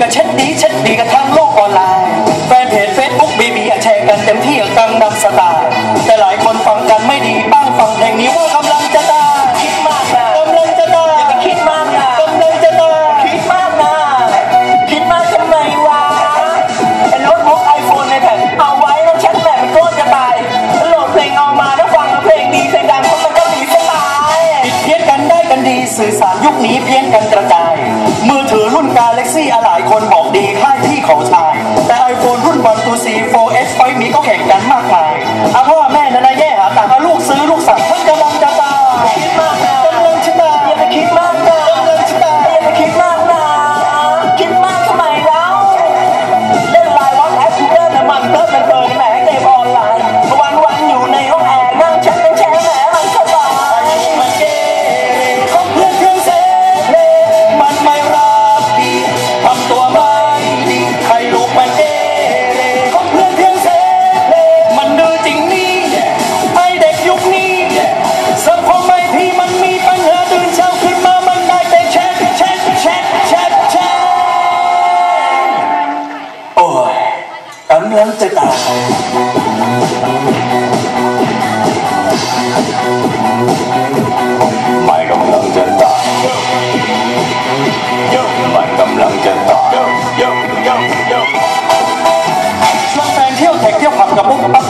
ก็เช็ดดีเช็ดดีกันทั้งโลกออนไลน์แฟนเพจเฟซบุ๊กบีบีแชร์กันเต็มที่กังนำสไตล์แต่หลายคนฟังกันไม่ดีบ้างฟังเพลงนี้ว่ากำลังจะตายคิดมากนะกำลังจะตายอย่าไปคิดมากนะกำลังจะตายคิดมากนะคิดมากทำไมวะไอ้โน้ตบุ๊กไอโฟนในแผ่นเอาไว้แล้วแชทแบบมันโคตรจะตายโหลดเพลงออกมาแล้วฟังเพลงดีเพลงดังเพราะมันก็ดีจะตายผิดเพี้ยนกันได้กันดีสื่อสารยุคนี้เพี้ยนกันกระจาย คนบอกดีให้ กำลังจะตายไม่กำลังจะตายมันก